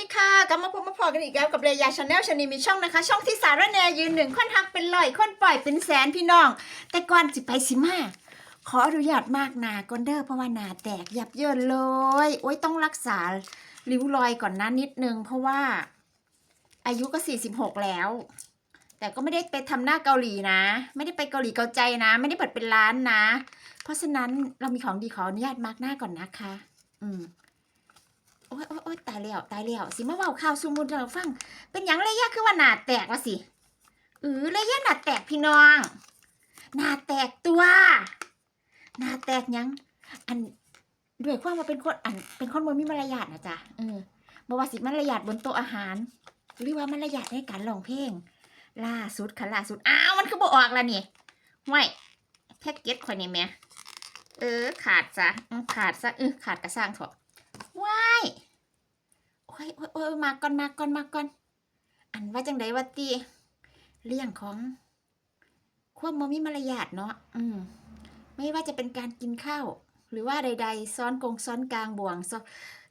ดีค่ะกลับมาพบมาพอกันอีกแล้วกับเรยาชาแนลชานีมีช่องนะคะ ช่องที่สารแนยืนหนึ่งคนทักเป็นร้อยคนปล่อยเป็นแสนพี่น้อง แต่ก่อนสิไปสิมาขออนุญาตมากหนาก่อนเด้อเพราะว่าหนาแตกยับเยินเลย โอ้ยต้องรักษาริ้วรอยก่อนนะนิดนึง เพราะว่า อายุก็สี่สิบหกแล้ว แต่ก็ไม่ได้ไปทำหน้าเกาหลีนะ ไม่ได้ไปเกาหลีเกาใจนะ ไม่ได้เปิดเป็นร้านนะ เพราะฉะนั้นเรามีของดีขออนุญาตมากหน้าก่อนนะคะ อืม โอ๊ยโอ๊ยโอ๊ยตายแล้วตายแล้วสิมาเว้าข่าวซุมุนเราฟัง เป็นหยังเลยยะคือว่าหนาแตกวะสิเออเลยยะหนาแตกพี่น้อง หนาแตกตัว หนาแตกหยัง อันด้วยความว่าเป็นคนอันเป็นคนบ่มีมารยาทนะจ๊ะเออบ่ว่าสิมารยาทบนโต๊ะอาหาร หรือว่ามารยาทในการร้องเพลง ล่าสุดค่ะล่าสุดอ้าวมันคือบ่ออกแล้วนี่ห่วยแพ็กเกจข่อยนี่แม่เออขาดซะขาดซะเออขาดกระสร้างเถอะ ว้ายโอ้ยโอ้ยมาก่อนมาก่อนมาก่อน อันว่าจังไดวะตีเรื่องของความมมีมารยาทเนาะอืม ไม่ว่าจะเป็นการกินข้าว หรือว่าใด ๆ ซ้อนกงซ้อนกลางบวงซ้อน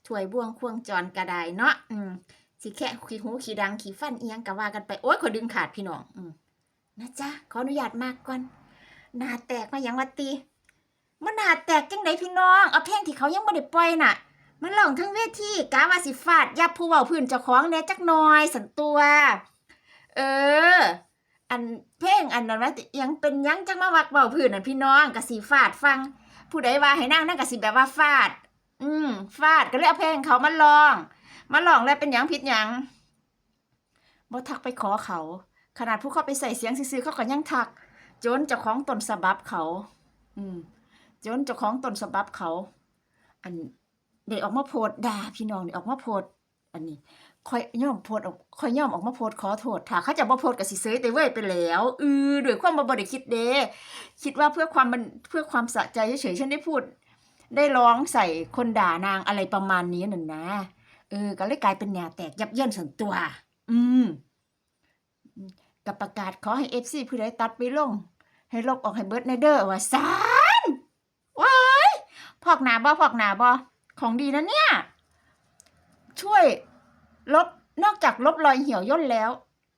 ถวยบวงควงจรกระไดเนาะอืมสิแค่ขี้หูขี้ดังขี้ฟันเอียงกะว่ากันไปโอ้ยขอดึงขาดพี่น้อง อืมนะจ๊ะขออนุญาตมากก่อนหน้าแตกมาอย่างวะตีมันหน้าแตกจังไดพี่น้อง เอาเพลงที่เขายังไม่ได้ปล่อยน่ะ มันหลองทั้งเวทีกาว่าสิฟาด ยับผู้เว้าพื้นเจ้าของแน่จักหน่อยสันตัว เออ อันเพลงอันนั้นว่ายังเป็นยังจักมาวักเว้าพื้นนั่นพี่น้องก็สิฟาดฟัง ผู้ใดว่าให้นั่งนั่งก็สิแบบว่าฟาด อืมฟาดก็เลยเอาเพลงเขามาลอง มาลองแล้วเป็นยังผิดยังบ่ทักไปขอเขา ขนาดผู้เขาไปใส่เสียงซื่อเขาก็ยังทักจนเจ้าของตนฉบับเขา อืมจนเจ้าของตนฉบับเขา อัน เด็กออกมาโพดด่าพี่น้องเด็กออกมาโพดอันนี้คอยย่อมโพดออกคอยย่อมออกมาโพดขอโทษถ้าเขาจะบ่โพดกับสิเซยแต่เว้ยไปแล้วเออด้วยความบ่บ่ได้คิดเด้คิดว่าเพื่อความมันเพื่อความสะใจเฉยๆฉันได้พูด ได้ร้องใส่คนด่านางอะไรประมาณนี้นั่นนะเออก็เลยกลายเป็นแนวแตกยับเยินส่วนตัว อืมกับประกาศขอให้ FC ผู้ใดตัดไปลง ให้ลบออกให้เบิร์ดในเด้อว่าซานว้ายพอกหนาบ่พอกหนาบ่ ของดีนะเนี่ย ช่วยลบนอกจากลบรอยเหี่ยวย่นแล้ว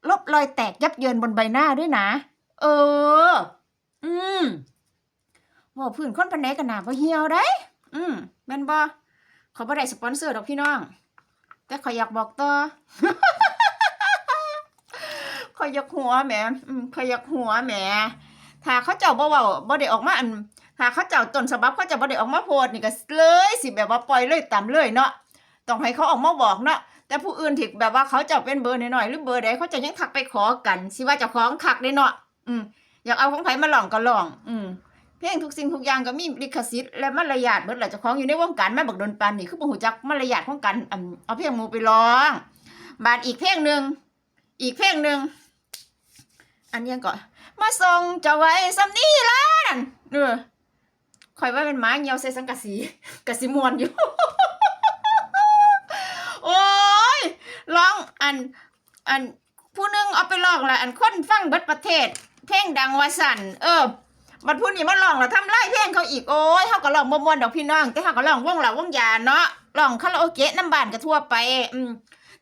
ลบรอยแตกยับเยินบนใบหน้าด้วยนะ เออ อืมว่าพื้นค้นปันไหนกันหนาบ่เหี่ยวได้ อืมแม่นบ่ขาบ่ได้สปอนเซอร์ดอกพี่น้อง แต่ขอยอยากบอกต่อขอยอยากหัวแหมอืมขอยอยากหัวแหมถ้าเขาเจ้าบ่เว้าบ่ได้ออกมาอัน ถ้าเขาเจ้าต้นฉบับเขาจะบ่ได้ออกมาโพสต์นี่ก็เลยสิแบบว่าปล่อยเลยตามเลยเนาะต้องให้เขาออกมาบอกเนาะแต่ผู้อื่นที่แบบว่าเขาเจ้าเป็นเบอร์น้อยๆหรือเบอร์ใดเขาจะยังทักไปขอกันสิว่าเจ้าของคักได้เนาะอืมอยากเอาของไผมาลองก็ลอง อืมเพลงทุกสิ่งทุกอย่างก็มีลิขสิทธิ์และมารยาทเบิดแหละเจ้าของอยู่ในวงการแม่บักดนปานนี่คือบ่ฮู้จักมารยาทของกันอันเอาเพลงมูไปร้อง บาดอีกเพลงหนึ่งอีกเพลงหนึ่งอันนี้ก่อนมาส่งเจ้าไว้ซำนี้ล่ะนั่นเออ ข่อยว่าเป็นหม้าเหี่ยวใส่สังกะสีกะสีมวนอยู่ โอ้ยร้องอันอันผู้หนึงเอาไปร้องละอันคนฟังเบิดประเทศ เพลงดังวาสันเออบัดผู้นี้มาร้องแล้วทำลายเพลงเขาอีกโอ้ยเฮาก็ร้องมวนดอกพี่น้อง แต่เฮาก็ร้องว่องเหล่าว่องยาเนาะร้องคาราโอเกะน้ำบานก็ทั่วไป อืม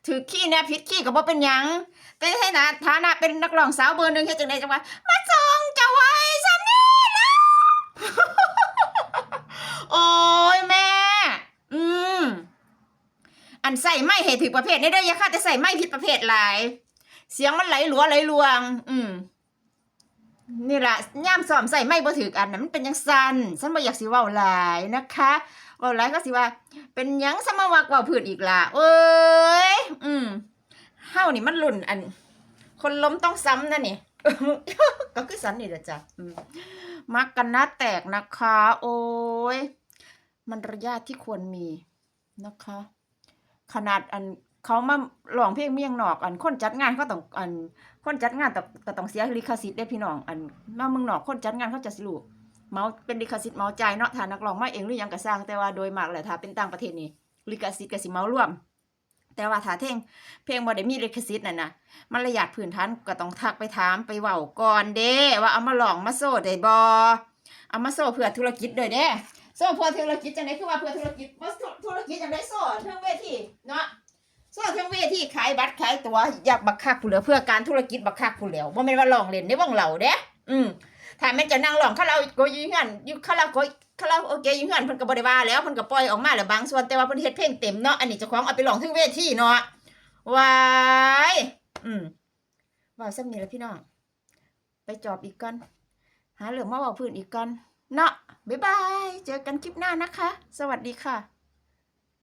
ถือขี้แนะผิดขี้ก็บ่เป็นยังแต่ในฐานะฐานะเป็นนักร้องสาวเบอร์หนึ่งเฮ็ดจังไดจังว่ามาส่งจ้าไว้ซำนี้ล่ะ โอ้ยแม่ อืม อันใส่ไม้เหตุถึงประเภทนี้ได้อยาค่ะแต่ใส่ไม้ผิดประเภทหลาย เสียงมันไหลหลัวไหลลวง อืมนี่ละย่ามซ้อมใส่ไม้บ่ถืออันนั้นมันเป็นยังสันฉันบ่อยากสิเว้าหลายนะคะเว้าหลายก็สิว่า เป็นยังสมาวักเว้าพื้นอีกล่ะเอ้ยอืมเฮานี่มันรุ่นอัน คนล้มต้องซ้ำนะนี่ก็คือสันนี่แหละจ้ะมมักกันหน้าแตกนะคะ โอ้ย มันระยะที่ควรมีนะคะ ขนาดอันเขามาร้องเพลงเมียงนอก อันคนจัดงานเขาต้องอันคนจัดงานแต้องก็ต้องเสียลิขสิทธิ์ได้พี่น้อง อันมาเมืองนอกคนจัดงานเขาจะสรู้เมาเป็นลิขสิทธิ์เมาใจเนาะถ้านนักร้องมาเองหรือยังก็สร้างแต่ว่าโดยมากแหละถ้าเป็นต่างประเทศนี่ลิขสิทธิ์ก็สิเมาร่วม แต่ว่าถ้าเพลงเพลงบ่ได้มีลิขสิทธิ์น่ะนะมารยาทพื้นฐานก็ต้องทักไปถามไปเว้าก่อนเด้ว่าเอามาลองมาโซ่ได้บ่เอามาโซ่เพื่อธุรกิจด้วยเด้ โซ่เพื่อธุรกิจจังไดคือว่าเพื่อธุรกิจว่าธุรกิจจังไดโซ่เทิงเวทีเนาะโซ่ทั้งเวทีขายบัตรขายตัวอยากบักคักผู้เหลือเพื่อการธุรกิจบักคักผู้เหลียวบ่แม่นว่าลองเล่นในวงเหล่าเด้อืมถ้าแม่นจะนั่งร้องคาราโอเกะอยู่เฮือนอยู่คาราโอเกะคาราโอเกะอยู่เฮือนเพิ่นก็บ่ได้ว่าแล้วเพิ่นก็ปล่อยออกมาแล้วบางส่วนแต่ว่าเพิ่นเฮ็ดเพลงเต็มเนาะอันนี้เจ้าของเอาไปร้องทั้งเวทีเนาะวายอืมว่าซ้ำนี่แหละพี่น้องไปจอบอีกก่อนหาเรื่อมาเว้าพื้นอีกก่อน เนาะบ๊ายบาย เจอกันคลิปหน้านะคะ สวัสดีค่ะ